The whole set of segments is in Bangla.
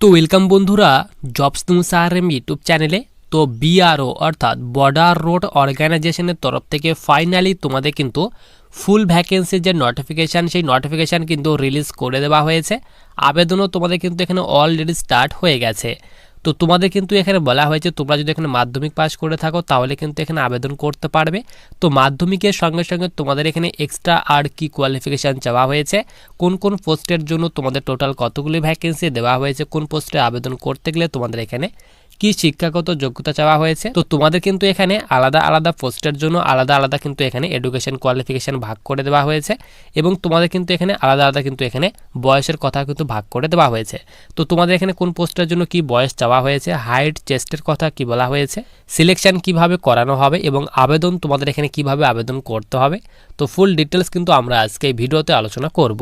তো ওয়েলকাম বন্ধুরা জবস তুম সাহারেম ইউটিউব চ্যানেলে তো বিআরও অর্থাৎ বর্ডার রোড অর্গানাইজেশনের তরফ থেকে ফাইনালি তোমাদের কিন্তু ফুল ভ্যাকেন্সির যে নোটিফিকেশান সেই নোটিফিকেশান কিন্তু রিলিজ করে দেওয়া হয়েছে। আবেদনও তোমাদের কিন্তু এখানে অলরেডি স্টার্ট হয়ে গেছে। তো তোমাদের কিন্তু এখানে বলা হয়েছে, তোমরা যদি এখানে মাধ্যমিক পাস করে থাকো, তাহলে কিন্তু এখানে আবেদন করতে পারবে। তো মাধ্যমিকের সঙ্গে সঙ্গে তোমাদের এখানে এক্সট্রা আর কি কোয়ালিফিকেশান চাওয়া হয়েছে। কোন কোন পোস্টের জন্য তোমাদের টোটাল কতগুলি ভ্যাকেন্সি দেওয়া হয়েছে, কোন পোস্টে আবেদন করতে গেলে তোমাদের এখানে কি শিক্ষাগত যোগ্যতা চাওয়া হয়েছে। তো তোমাদের কিন্তু এখানে আলাদা আলাদা পোস্টের জন্য আলাদা আলাদা কিন্তু এখানে এডুকেশন কোয়ালিফিকেশান ভাগ করে দেওয়া হয়েছে এবং তোমাদের কিন্তু এখানে আলাদা আলাদা কিন্তু এখানে বয়সের কথা কিন্তু ভাগ করে দেওয়া হয়েছে। তো তোমাদের এখানে কোন পোস্টের জন্য কি বয়স চাওয়া হয়েছে হাইট চেস্টের কথা কি বলা হয়েছে সিলেকশন কীভাবে করানো হবে এবং আবেদন, তোমাদের এখানে কীভাবে আবেদন করতে হবে। তো ফুল ডিটেলস কিন্তু আমরা আজকে ভিডিওতে আলোচনা করব।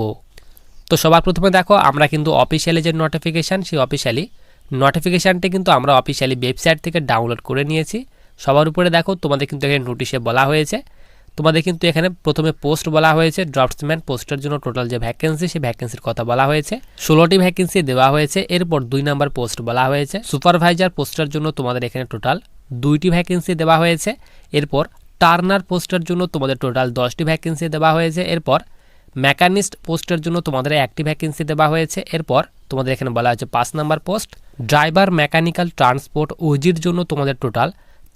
তো সবার প্রথমে দেখো, আমরা কিন্তু অফিসিয়ালি যে নোটিফিকেশান সেই অফিসিয়ালি নোটিফিকেশানটি কিন্তু আমরা অফিসিয়ালি ওয়েবসাইট থেকে ডাউনলোড করে নিয়েছি। সবার উপরে দেখো, তোমাদের কিন্তু এখানে নোটিশে বলা হয়েছে। তোমাদের কিন্তু এখানে প্রথমে পোস্ট বলা হয়েছে ড্রাফটসম্যান পোস্টের জন্য টোটাল যে ভ্যাকেন্সি সেই ভ্যাকেন্সির কথা বলা হয়েছে। ষোলোটি ভ্যাকেন্সি দেওয়া হয়েছে, এরপর দুই নাম্বার পোস্ট বলা হয়েছে। সুপারভাইজার পোস্টের জন্য তোমাদের এখানে টোটাল দুইটি ভ্যাকেন্সি দেওয়া হয়েছে। এরপর টার্নার পোস্টের জন্য তোমাদের টোটাল দশটি ভ্যাকেন্সি দেওয়া হয়েছে। এরপর মেকানিস্ট পোস্টের জন্য তোমাদের একটি ভ্যাকেন্সি দেওয়া হয়েছে। এরপর তোমাদের এখানে বলা হয়েছে পাঁচ number post driver mechanical transport ওজির জন্য তোমাদের টোটাল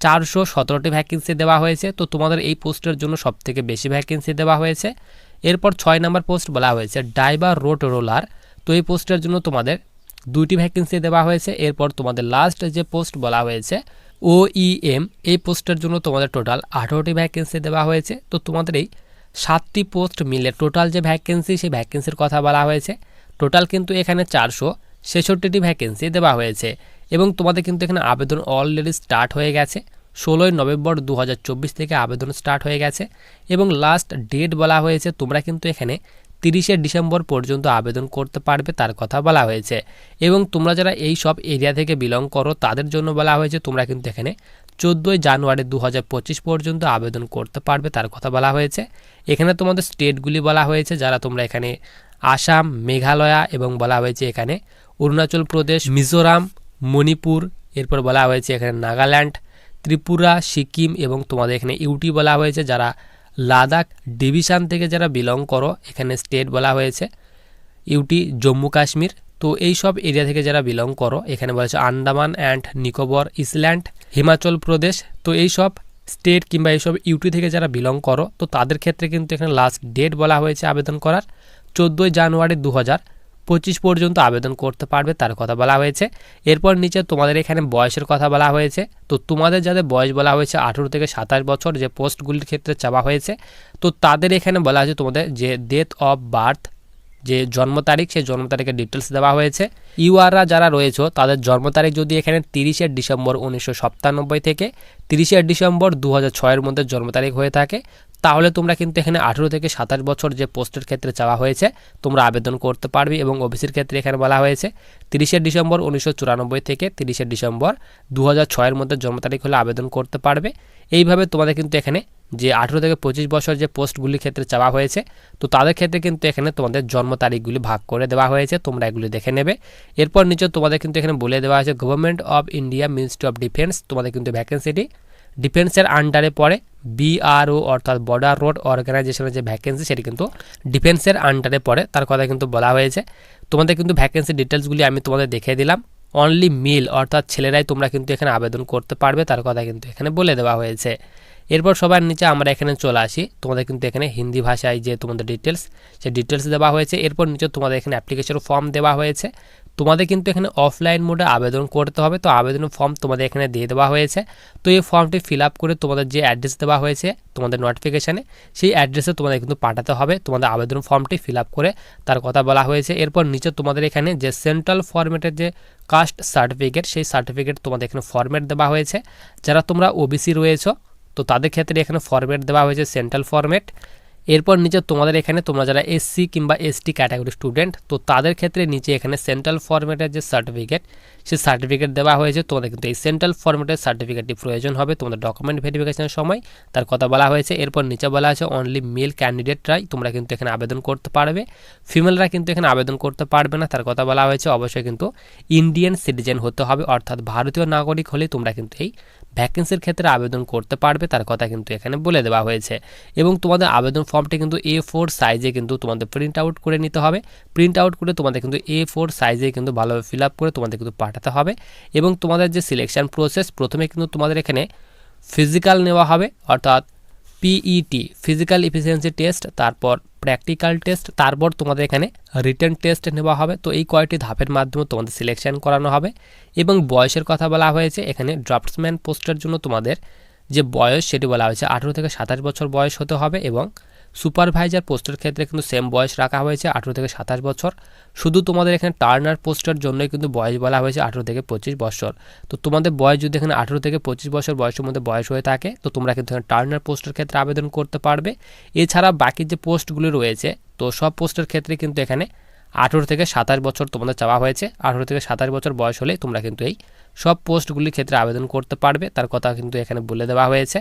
চারশো সতেরোটি ভ্যাকেন্সি দেওয়া হয়েছে। তো তোমাদের এই পোস্টের জন্য সবথেকে বেশি ভ্যাকেন্সি দেওয়া হয়েছে। এরপর ছয় নম্বর পোস্ট বলা হয়েছে ড্রাইভার রোড রোলার তো এই পোস্টের জন্য তোমাদের দুইটি ভ্যাকেন্সি দেওয়া হয়েছে। এরপর তোমাদের লাস্ট যে পোস্ট বলা হয়েছে ও এম এই পোস্টের জন্য তোমাদের টোটাল আঠারোটি ভ্যাকেন্সি দেওয়া হয়েছে। তো তোমাদের এই সাতটি পোস্ট মিলে টোটাল যে ভ্যাকেন্সি সেই ভ্যাকেন্সির কথা বলা হয়েছে। টোটাল কিন্তু এখানে চারশো ছেষট্টিটি ভ্যাকেন্সি দেওয়া হয়েছে। এবং তোমাদের কিন্তু এখানে আবেদন অলরেডি স্টার্ট হয়ে গেছে। ষোলোই নভেম্বর দু হাজার চব্বিশ থেকে আবেদন স্টার্ট হয়ে গেছে এবং লাস্ট ডেট বলা হয়েছে, তোমরা কিন্তু এখানে তিরিশে ডিসেম্বর পর্যন্ত আবেদন করতে পারবে, তার কথা বলা হয়েছে। এবং তোমরা যারা এই সব এরিয়া থেকে বিলং করো, তাদের জন্য বলা হয়েছে, তোমরা কিন্তু এখানে চোদ্দোই জানুয়ারি দু হাজার পঁচিশ পর্যন্ত আবেদন করতে পারবে, তার কথা বলা হয়েছে। এখানে তোমাদের স্টেটগুলি বলা হয়েছে, যারা তোমরা এখানে আসাম, মেঘালয়া এবং বলা হয়েছে এখানে অরুণাচল প্রদেশ, মিজোরাম মণিপুর, এরপর বলা হয়েছে এখানে নাগাল্যান্ড, ত্রিপুরা, সিকিম এবং তোমাদের এখানে ইউটি বলা হয়েছে, যারা লাদাখ ডিভিশন থেকে যারা বিলং করো, এখানে স্টেট বলা হয়েছে, ইউটি, জম্মু কাশ্মীর। তো এই সব এরিয়া থেকে যারা বিলং করো, এখানে বলা হয়েছে আন্দামান অ্যান্ড নিকোবর, ইসল্যান্ড, হিমাচল প্রদেশ। তো এই সব স্টেট কিংবা এইসব ইউটি থেকে যারা বিলং করো, তো তাদের ক্ষেত্রে কিন্তু এখানে লাস্ট ডেট বলা হয়েছে আবেদন করার, চোদ্দোই জানুয়ারি দু হাজার পঁচিশ পর্যন্ত আবেদন করতে পারবে, তার কথা বলা হয়েছে। এরপর নিচে তোমাদের এখানে বয়সের কথা বলা হয়েছে। তো তোমাদের যাদের বয়স বলা হয়েছে আঠেরো থেকে সাতাশ বছর, যে পোস্টগুলির ক্ষেত্রে চাওয়া হয়েছে, তো তাদের এখানে বলা হয়েছে তোমাদের যে ডেথ অফ বার্থ যে জন্ম তারিখ, সেই জন্ম তারিখের ডিটেলস দেওয়া হয়েছে। ইউআররা যারা রয়েছে, তাদের জন্ম তারিখ যদি এখানে তিরিশে ডিসেম্বর উনিশশো সাতানব্বই থেকে, তিরিশে ডিসেম্বর দু হাজার ছয়ের মধ্যে জন্ম তারিখ হয়ে থাকে তাহলে তোমরা কিন্তু এখানে আঠেরো থেকে সাতাশ বছর যে পোস্টের ক্ষেত্রে চাওয়া হয়েছে, তোমরা আবেদন করতে পারবে এবং ওবিসির ক্ষেত্রে এখানে বলা হয়েছে, তিরিশে ডিসেম্বর উনিশশো চুরানব্বই থেকে তিরিশে ডিসেম্বর দু হাজার মধ্যে জন্ম তারিখ হলে আবেদন করতে পারবে। এইভাবে তোমাদের কিন্তু এখানে যে আঠেরো থেকে পঁচিশ বছর যে পোস্টগুলির ক্ষেত্রে চাওয়া হয়েছে, তো তাদের ক্ষেত্রে কিন্তু এখানে তোমাদের জন্ম তারিখগুলি ভাগ করে দেওয়া হয়েছে, তোমরা এগুলি দেখে নেবে। এরপর নিচে তোমাদের কিন্তু এখানে বলে দেওয়া হয়েছে government of India ministry of defence তোমাদের কিন্তু ভ্যাকেন্সিটি ডিফেন্সের আন্ডারে পড়ে বিআরও অর্থাৎ বর্ডার রোড অর্গানাইজেশনের যে ভ্যাকেন্সি সেটি কিন্তু ডিফেন্সের আন্ডারে পড়ে। তার কথা কিন্তু বলা হয়েছে। তোমাদের কিন্তু ভ্যাকেন্সি ডিটেলসগুলি আমি তোমাদের দেখিয়ে দিলাম। অনলি মিল অর্থাৎ ছেলেরাই তোমরা কিন্তু এখানে আবেদন করতে পারবে। তার কথা কিন্তু এখানে বলে দেওয়া হয়েছে। এরপর সবার নিচে আমরা এখানে চলে আসি। তোমাদের কিন্তু এখানে হিন্দি ভাষায় যে তোমাদের ডিটেলস সেই ডিটেলস দেওয়া হয়েছে। এরপর নিচে তোমাদের এখানে অ্যাপ্লিকেশন ফর্ম দেওয়া হয়েছে। তোমাদের কিন্তু এখানে অফলাইন মোডে আবেদন করতে হবে। তো আবেদন ফর্ম তোমাদের এখানে দিয়ে দেওয়া হয়েছে। তো এই ফর্মটি ফিল করে তোমাদের যে অ্যাড্রেস দেওয়া হয়েছে, তোমাদের নোটিফিকেশানে সেই অ্যাড্রেসে তোমাদের কিন্তু পাঠাতে হবে। তোমাদের আবেদন ফর্মটি ফিল করে তার কথা বলা হয়েছে। এরপর নিচে তোমাদের এখানে যে সেন্ট্রাল ফরম্যাটের যে কাস্ট সার্টিফিকেট সেই সার্টিফিকেট তোমাদের এখানে ফরম্যাট দেওয়া হয়েছে। যারা তোমরা ওবিসি রয়েছো, তো তাদের ক্ষেত্রে এখানে ফরম্যাট দেওয়া হয়েছে সেন্ট্রাল ফরম্যাট এরপর নিচে তোমাদের এখানে তোমরা যারা এসসি কিংবা এসটি ক্যাটাগরি স্টুডেন্ট তো তাদের ক্ষেত্রে নিচে এখানে সেন্ট্রাল ফরম্যাটের যে সার্টিফিকেট সে সার্টিফিকেট দেওয়া হয়েছে। তোমাদের কিন্তু এই সেন্ট্রাল ফরম্যাটের সার্টিফিকেটটি প্রয়োজন হবে তোমাদের ডকুমেন্ট ভেরিফিকেশনের সময়। তার কথা বলা হয়েছে। এরপর নিচে বলা আছে অনলি মেল ক্যান্ডিডেটরাই তোমরা কিন্তু এখানে আবেদন করতে পারবে। ফিমেলরা কিন্তু এখানে আবেদন করতে পারবে না। তার কথা বলা হয়েছে, অবশ্যই কিন্তু ইন্ডিয়ান সিটিজেন হতে হবে। অর্থাৎ ভারতীয় নাগরিক হলে তোমরা কিন্তু এই ভ্যাকেন্সির ক্ষেত্রে আবেদন করতে পারবে, তার কথা কিন্তু এখানে বলে দেওয়া হয়েছে। এবং তোমাদের আবেদন ফর্মটি কিন্তু এ ফোর সাইজে কিন্তু তোমাদের প্রিন্ট আউট করে নিতে হবে। প্রিন্ট আউট করে তোমাদের কিন্তু এ ফোর সাইজে কিন্তু ভালোভাবে ফিল আপ করে তোমাদের কিন্তু পাঠাতে হবে। এবং তোমাদের যে সিলেকশান প্রসেস প্রথমে কিন্তু তোমাদের এখানে ফিজিক্যাল নেওয়া হবে, অর্থাৎ পিইটি ফিজিক্যাল ইফিসিয়েন্সি টেস্ট তারপর প্র্যাকটিক্যাল টেস্ট তারপর তোমাদের এখানে রিটার্ন টেস্ট নেওয়া হবে। তো এই কয়েকটি ধাপের মাধ্যমে তোমাদের সিলেকশন করানো হবে এবং বয়সের কথা বলা হয়েছে। এখানে ড্রাফটসম্যান পোস্টের জন্য তোমাদের যে বয়স, সেটি বলা হয়েছে আঠেরো থেকে সাতাশ বছর বয়স হতে হবে এবং সুপারভাইজার পোস্টের ক্ষেত্রে কিন্তু সেম বয়স রাখা হয়েছে আঠেরো থেকে সাতাশ বছর। শুধু তোমাদের এখানে টার্নার পোস্টের জন্যই কিন্তু বয়স বলা হয়েছে আঠেরো থেকে পঁচিশ বছর। তো তোমাদের বয়স যদি এখানে আঠেরো থেকে পঁচিশ বছর বয়সের মধ্যে বয়স হয়ে থাকে, তো তোমরা কিন্তু এখানে টার্নার পোস্টের ক্ষেত্রে আবেদন করতে পারবে। এছাড়া বাকি যে পোস্টগুলি রয়েছে, তো সব পোস্টের ক্ষেত্রে কিন্তু এখানে আঠেরো থেকে সাতাশ বছর তোমাদের চাওয়া হয়েছে। আঠেরো থেকে সাতাশ বছর বয়স হলে তোমরা কিন্তু এই সব পোস্টগুলির ক্ষেত্রে আবেদন করতে পারবে, তার কথা কিন্তু এখানে বলে দেওয়া হয়েছে।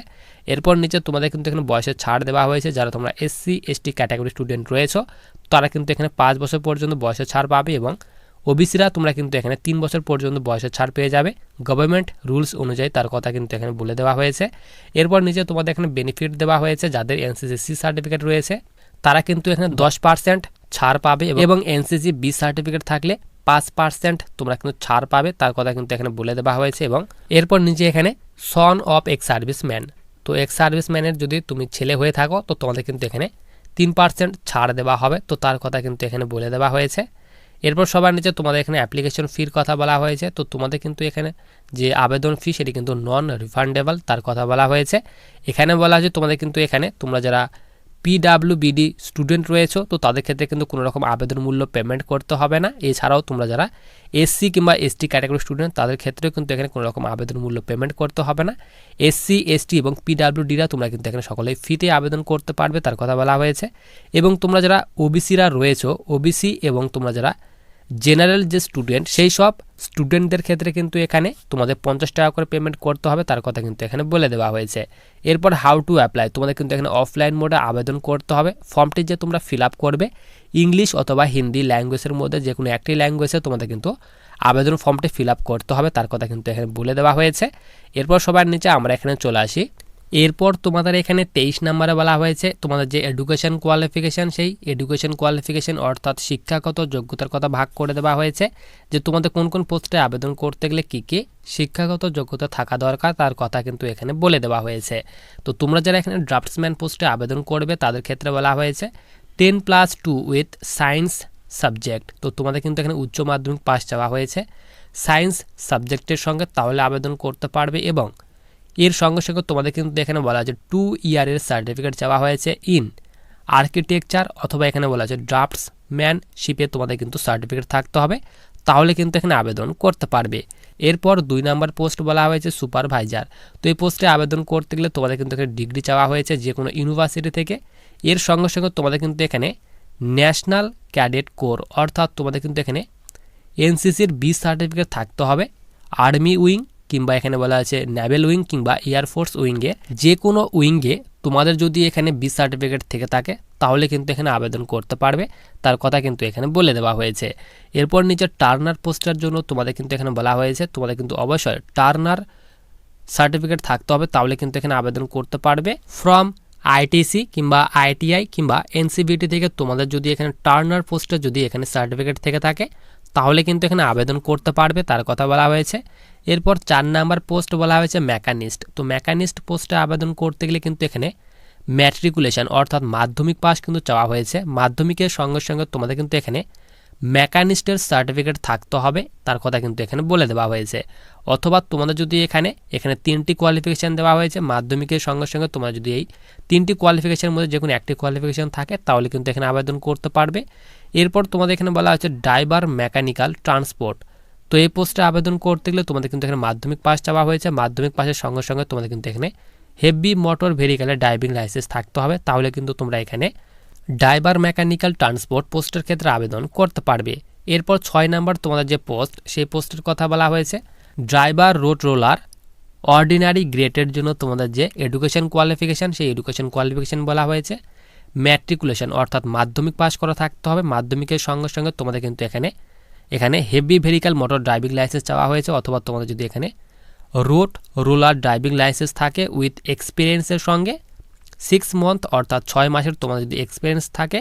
এরপর নিচে তোমাদের কিন্তু এখানে বয়সের ছাড় দেওয়া হয়েছে, যারা তোমরা এসসি এসটি ক্যাটাগরি স্টুডেন্ট রয়েছো, তারা কিন্তু এখানে পাঁচ বছর পর্যন্ত বয়সের ছাড় পাবে এবং ওবিসিরা তোমরা কিন্তু এখানে তিন বছর পর্যন্ত বয়সের ছাড় পেয়ে যাবে। গভর্নমেন্ট রুলস অনুযায়ী তার কথা কিন্তু এখানে বলে দেওয়া হয়েছে। এরপর নিচে তোমাদের এখানে বেনিফিট দেওয়া হয়েছে, যাদের এনসিসি সার্টিফিকেট রয়েছে, তারা কিন্তু এখানে দশ পার্সেন্ট ছাড় পাবে এবং এনসিসি বি সার্টিফিকেট থাকলে পাঁচ পার্সেন্ট তোমরা কিন্তু ছাড় পাবে, তার কথা কিন্তু এখানে বলে দেওয়া হয়েছে এবং এরপর নিচে এখানে সন অফ এক্স সার্ভিসম্যান তো এক্স সার্ভিসম্যানের যদি তুমি ছেলে হয়ে থাকো, তো তোমাদের কিন্তু এখানে তিন পার্সেন্ট ছাড় দেওয়া হবে। তো তার কথা কিন্তু এখানে বলে দেওয়া হয়েছে। এরপর সবার নিচে তোমাদের এখানে অ্যাপ্লিকেশন ফির কথা বলা হয়েছে। তো তোমাদের কিন্তু এখানে যে আবেদন ফি সেটি কিন্তু নন রিফান্ডেবল তার কথা বলা হয়েছে। এখানে বলা হয়েছে তোমাদের কিন্তু এখানে তোমরা যারা পিডাব্লিউবিডি স্টুডেন্ট রয়েছে, তো তাদের ক্ষেত্রে কিন্তু কোনো রকম আবেদন মূল্য পেমেন্ট করতে হবে না। এছাড়াও তোমরা যারা এসসি কিংবা এসটি ক্যাটাগরি স্টুডেন্ট তাদের ক্ষেত্রেও কিন্তু এখানে কোনো রকম আবেদন মূল্য পেমেন্ট করতে হবে না। এসসি এসটি এবং পিডাব্লিউডিরা তোমরা কিন্তু এখানে সকলেই ফিতে আবেদন করতে পারবে, তার কথা বলা হয়েছে। এবং তোমরা যারা ওবিসিরা রয়েছে ওবিসি এবং তোমরা যারা জেনারেল যে স্টুডেন্ট, সেই সব স্টুডেন্টদের ক্ষেত্রে কিন্তু এখানে তোমাদের পঞ্চাশ টাকা করে পেমেন্ট করতে হবে, তার কথা কিন্তু এখানে বলে দেওয়া হয়েছে। এরপর হাউ টু অ্যাপ্লাই তোমাদের কিন্তু এখানে অফলাইন মোডে আবেদন করতে হবে। ফর্মটি যে তোমরা ফিল আপ করবে ইংলিশ অথবা হিন্দি ল্যাঙ্গুয়েজের মধ্যে যে কোনো একটি ল্যাঙ্গুয়েজে তোমাদের কিন্তু আবেদন ফর্মটি ফিল আপ করতে হবে, তার কথা কিন্তু এখানে বলে দেওয়া হয়েছে। এরপর সবার নিচে আমরা এখানে চলে আসি। এরপর তোমাদের এখানে তেইশ নম্বরে বলা হয়েছে, তোমাদের যে এডুকেশন কোয়ালিফিকেশান সেই এডুকেশন কোয়ালিফিকেশান অর্থাৎ শিক্ষাগত যোগ্যতার কথা ভাগ করে দেওয়া হয়েছে, যে তোমাদের কোন কোন পোস্টে আবেদন করতে গেলে কী কী শিক্ষাগত যোগ্যতা থাকা দরকার, তার কথা কিন্তু এখানে বলে দেওয়া হয়েছে। তো তোমরা যারা এখানে ড্রাফটসম্যান পোস্টে আবেদন করবে, তাদের ক্ষেত্রে বলা হয়েছে ten plus two with science subject তো তোমাদের কিন্তু এখানে উচ্চ মাধ্যমিক পাস চাওয়া হয়েছে। সায়েন্স সাবজেক্টের সঙ্গে তাহলে আবেদন করতে পারবে এবং এর সঙ্গে সঙ্গে তোমাদের কিন্তু এখানে বলা আছে টু ইয়ারের সার্টিফিকেট চাওয়া হয়েছে ইন আর্কিটেকচার অথবা এখানে বলা আছে ড্রাফটসম্যানশিপে তোমাদের কিন্তু সার্টিফিকেট থাকতে হবে। তাহলে কিন্তু এখানে আবেদন করতে পারবে। এরপর দুই নাম্বার পোস্ট বলা হয়েছে সুপারভাইজার তো এই পোস্টে আবেদন করতে গেলে তোমাদের কিন্তু এখানে ডিগ্রি চাওয়া হয়েছে যে কোনো ইউনিভার্সিটি থেকে। এর সঙ্গে সঙ্গে তোমাদের কিন্তু এখানে ন্যাশনাল ক্যাডেট কোর অর্থাৎ তোমাদের কিন্তু এখানে এনসিসির বি সার্টিফিকেট থাকতে হবে। আর্মি উইং কিংবা এখানে বলা আছে ন্যাভেল উইং কিংবা এয়ারফোর্স উইংয়ে যে কোনো উইংয়ে তোমাদের যদি এখানে বি সার্টিফিকেট থেকে থাকে, তাহলে কিন্তু এখানে আবেদন করতে পারবে। তার কথা কিন্তু এখানে বলে দেওয়া হয়েছে। এরপর নিচে টার্নার পোস্টার জন্য তোমাদের কিন্তু এখানে বলা হয়েছে। তোমাদের কিন্তু অবশ্যই টার্নার সার্টিফিকেট থাকতে হবে, তাহলে কিন্তু এখানে আবেদন করতে পারবে। ফ্রম আইটিসি কিংবা আইটিআই কিংবা এনসিবিটি থেকে তোমাদের যদি এখানে টার্নার পোস্টে যদি এখানে সার্টিফিকেট থেকে থাকে তাহলে কিন্তু এখানে আবেদন করতে পারবে, তার কথা বলা হয়েছে। এরপর চার নাম্বার পোস্ট বলা হয়েছে মেকানিস্ট। তো মেকানিস্ট পোস্টে আবেদন করতে গেলে কিন্তু এখানে ম্যাট্রিকুলেশন অর্থাৎ মাধ্যমিক পাস কিন্তু চাওয়া হয়েছে। মাধ্যমিকের সঙ্গে সঙ্গে তোমাদের কিন্তু এখানে মেকানিস্টের সার্টিফিকেট থাকতে হবে, তার কথা কিন্তু এখানে বলে দেওয়া হয়েছে। অথবা তোমাদের যদি এখানে এখানে তিনটি কোয়ালিফিকেশান দেওয়া হয়েছে, মাধ্যমিকের সঙ্গে সঙ্গে তোমরা যদি এই তিনটি কোয়ালিফিকেশানের মধ্যে যে কোনো একটি কোয়ালিফিকেশান থাকে, তাহলে কিন্তু এখানে আবেদন করতে পারবে। এরপর তোমাদের এখানে বলা হচ্ছে ড্রাইভার মেকানিক্যাল ট্রান্সপোর্ট তো এই পোস্টে আবেদন করতে গেলে তোমাদের কিন্তু এখানে মাধ্যমিক পাস চাওয়া হয়েছে। মাধ্যমিক পাসের সঙ্গে সঙ্গে তোমাদের কিন্তু এখানে হেভি মোটর ভেহিক্যালের ড্রাইভিং লাইসেন্স থাকতে হবে। তাহলে কিন্তু তোমরা এখানে ড্রাইভার মেকানিক্যাল ট্রান্সপোর্ট পোস্টের ক্ষেত্রে আবেদন করতে পারবে। এরপর ছয় নাম্বার তোমাদের যে পোস্ট সেই পোস্টের কথা বলা হয়েছে। ড্রাইভার রোড রোলার অর্ডিনারি গ্রেটের জন্য তোমাদের যে এডুকেশন কোয়ালিফিকেশান সেই এডুকেশন কোয়ালিফিকেশান বলা হয়েছে। ম্যাট্রিকুলেশন অর্থাৎ মাধ্যমিক পাস করা থাকতে হবে। মাধ্যমিকের সঙ্গে সঙ্গে তোমাদের কিন্তু এখানে এখানে heavy vehicle motor driving licence চাওয়া হয়েছে, অথবা তোমাদের যদি এখানে রোড রোলার ড্রাইভিং লাইসেন্স থাকে উইথ এক্সপিরিয়েন্সের সঙ্গে সিক্স মান্থ অর্থাৎ ছয় মাসের তোমাদের যদি এক্সপিরিয়েন্স থাকে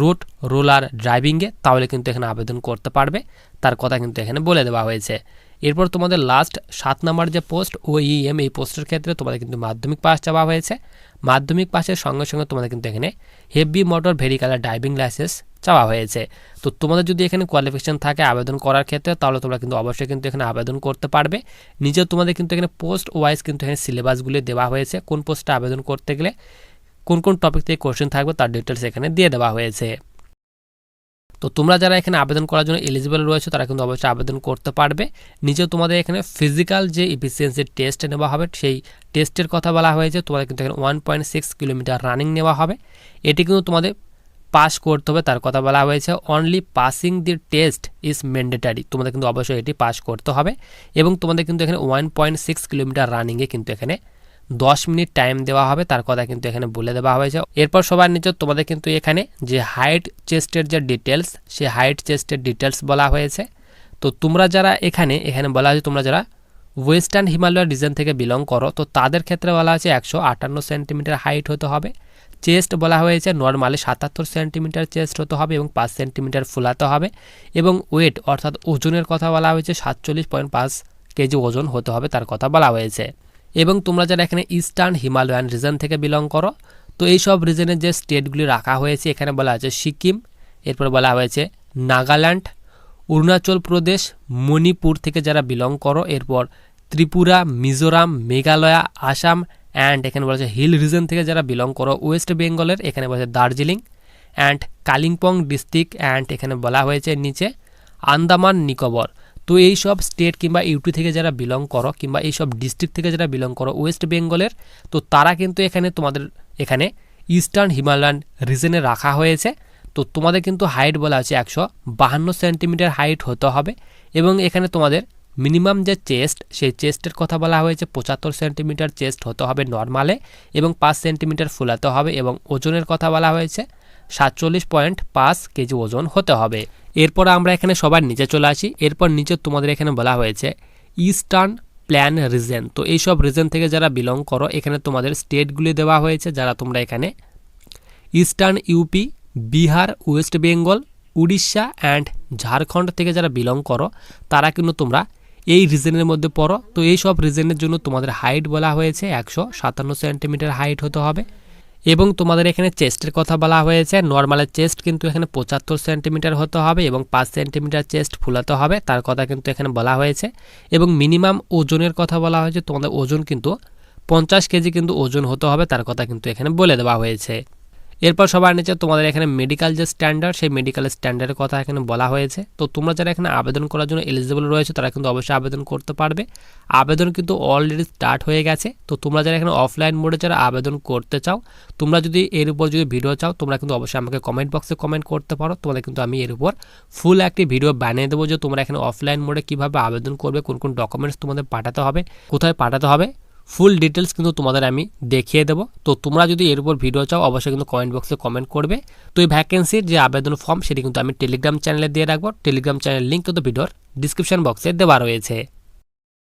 রোড রোলার ড্রাইভিংয়ে তাহলে কিন্তু এখানে আবেদন করতে পারবে। তার কথা কিন্তু এখানে বলে দেওয়া হয়েছে। এরপর তোমাদের লাস্ট সাত নম্বর যে পোস্ট ও ইএম এই পোস্টের ক্ষেত্রে তোমাদের কিন্তু মাধ্যমিক পাস চাওয়া হয়েছে। মাধ্যমিক পাসের সঙ্গে সঙ্গে তোমাদের কিন্তু এখানে হেভি মোটর ভেহিক্যালের ড্রাইভিং লাইসেন্স চাওয়া হয়েছে। তো তোমাদের যদি এখানে কোয়ালিফিকেশন থাকে আবেদন করার ক্ষেত্রে, তাহলে তোমরা কিন্তু অবশ্যই কিন্তু এখানে আবেদন করতে পারবে। নিজেও তোমাদের কিন্তু এখানে পোস্ট ওয়াইজ কিন্তু এখানে সিলেবাসগুলি দেওয়া হয়েছে। কোন পোস্টে আবেদন করতে গেলে কোন কোন টপিক থেকে কোশ্চেন থাকবে, তার ডিটেলস এখানে দিয়ে দেওয়া হয়েছে। তো তোমরা যারা এখানে আবেদন করার জন্য এলিজিবল রয়েছে, তারা কিন্তু অবশ্যই আবেদন করতে পারবে। নিজেও তোমাদের এখানে ফিজিক্যাল যে ইফিসিয়েন্সির টেস্ট নেওয়া হবে, সেই টেস্টের কথা বলা হয়েছে। তোমাদের কিন্তু এখানে one point six kilometre running নেওয়া হবে। এটি কিন্তু তোমাদের পাস করতে হবে, তার কথা বলা হয়েছে। Only passing the test is mandatory তোমাদের কিন্তু অবশ্যই এটি পাস করতে হবে। এবং তোমাদের কিন্তু এখানে ওয়ান পয়েন্ট সিক্স কিলোমিটার রানিংয়ে কিন্তু এখানে দশ মিনিট টাইম দেওয়া হবে, তার কথা কিন্তু এখানে বলে দেওয়া হয়েছে। এরপর সবার নিচে তোমাদের কিন্তু এখানে যে হাইট চেস্টের যে ডিটেলস সে হাইট চেস্টের ডিটেলস বলা হয়েছে। তো তোমরা যারা এখানে এখানে বলা হয়েছে তোমরা যারা ওয়েস্টার্ন হিমালয় রিজন থেকে বিলং করো, তো তাদের ক্ষেত্রে বলা হয়েছে একশো আটান্ন সেন্টিমিটার হাইট হতে হবে। চেস্ট বলা হয়েছে নর্মালি সাতাত্তর সেন্টিমিটার চেস্ট হতে হবে এবং পাঁচ সেন্টিমিটার ফুলাতে হবে এবং ওয়েট অর্থাৎ ওজনের কথা বলা হয়েছে সাতচল্লিশ পয়েন্ট পাঁচ কেজি ওজন হতে হবে, তার কথা বলা হয়েছে। এবং তোমরা যারা এখানে ইস্টার্ন হিমালয়ান রিজন থেকে বিলং করো, তো এই সব রিজনের যে স্টেটগুলি রাখা হয়েছে, এখানে বলা হয়েছে সিকিম, এরপর বলা হয়েছে নাগাল্যান্ড, অরুণাচল প্রদেশ, মণিপুর থেকে যারা বিলং করো, এরপর ত্রিপুরা, মিজোরাম, মেঘালয়া, আসাম অ্যান্ড এখানে বলা হচ্ছে হিল রিজন থেকে যারা বিলং করো ওয়েস্ট বেঙ্গলের এখানে বলা হচ্ছে Darjeeling and Kalimpong district and এখানে বলা হয়েছে নিচে আন্দামান নিকোবর। তো এই সব স্টেট কিংবা ইউটি থেকে যারা বিলং করো কিংবা এই সব ডিস্ট্রিক্ট থেকে যারা বিলং করো ওয়েস্ট বেঙ্গলের তো তারা কিন্তু এখানে তোমাদের, এখানে ইস্টার্ন হিমালয়ান রিজনে রাখা হয়েছে। তো তোমাদের কিন্তু হাইট বলা আছে একশো বাহান্ন সেন্টিমিটার হাইট হতে হবে এবং এখানে তোমাদের মিনিমাম যে চেস্ট সেই চেস্টের কথা বলা হয়েছে, পঁচাত্তর সেন্টিমিটার চেস্ট হতে হবে নর্মালে এবং পাঁচ সেন্টিমিটার ফুলাতে হবে এবং ওজনের কথা বলা হয়েছে। সাতচল্লিশ পয়েন্ট পাঁচ কেজি ওজন হতে হবে। এরপর আমরা এখানে সবার নিচে চলে আসি। এরপর নিচে তোমাদের এখানে বলা হয়েছে ইস্টার্ন প্ল্যান রিজন। তো এই সব রিজন থেকে যারা বিলং করো, এখানে তোমাদের স্টেটগুলি দেওয়া হয়েছে, যারা তোমরা এখানে eastern UP, Bihar, west Bengal, Orissa and Jharkhand থেকে যারা বিলং করো, তারা কিন্তু তোমরা এই রিজনের মধ্যে পড়ো। তো এই সব রিজনের জন্য তোমাদের হাইট বলা হয়েছে একশো সাতান্ন সেন্টিমিটার হাইট হতে হবে। এবং তোমাদের এখানে চেস্টের কথা বলা হয়েছে। নর্মালের চেস্ট কিন্তু এখানে পঁচাত্তর সেন্টিমিটার হতে হবে এবং পাঁচ সেন্টিমিটার চেস্ট ফুলাতে হবে, তার কথা কিন্তু এখানে বলা হয়েছে। এবং মিনিমাম ওজনের কথা বলা হয়েছে, তোমাদের ওজন কিন্তু পঞ্চাশ কেজি কিন্তু ওজন হতে হবে, তার কথা কিন্তু এখানে বলে দেওয়া হয়েছে। এরপর সবার নিচে তোমাদের এখানে মেডিকেল যে স্ট্যান্ডার্ড সেই মেডিকেল স্ট্যান্ডার্ডের কথা এখানে বলা হয়েছে। তো তোমরা যারা এখানে আবেদন করার জন্য এলিজিবল রয়েছে, তারা কিন্তু অবশ্যই আবেদন করতে পারবে। আবেদন কিন্তু অলরেডি স্টার্ট হয়ে গেছে। তো তোমরা যারা এখানে অফলাইন মোডে যারা আবেদন করতে চাও, তোমরা যদি এর উপর যদি ভিডিও চাও, তোমরা কিন্তু অবশ্যই আমাকে কমেন্ট বক্সে কমেন্ট করতে পারো। তোমাদের কিন্তু আমি এর উপর ফুল একটি ভিডিও বানিয়ে দেবো যে তোমরা এখানে অফলাইন মোডে কীভাবে আবেদন করবে, কোন কোন ডকুমেন্টস তোমাদের পাঠাতে হবে, কোথায় পাঠাতে হবে। ফুল ডিটেলস কিন্তু তোমাদের আমি দেখিয়ে দেবো। তো তোমরা যদি এর উপর ভিডিও চাও, অবশ্যই কিন্তু কমেন্ট বক্সে কমেন্ট করবে। তো এই ভ্যাকেন্সির যে আবেদন ফর্ম সেটি কিন্তু আমি টেলিগ্রাম চ্যানেলে দিয়ে রাখব। টেলিগ্রাম চ্যানেল লিঙ্ক কিন্তু ভিডিওর ডিসক্রিপশন বক্সে দেওয়া রয়েছে।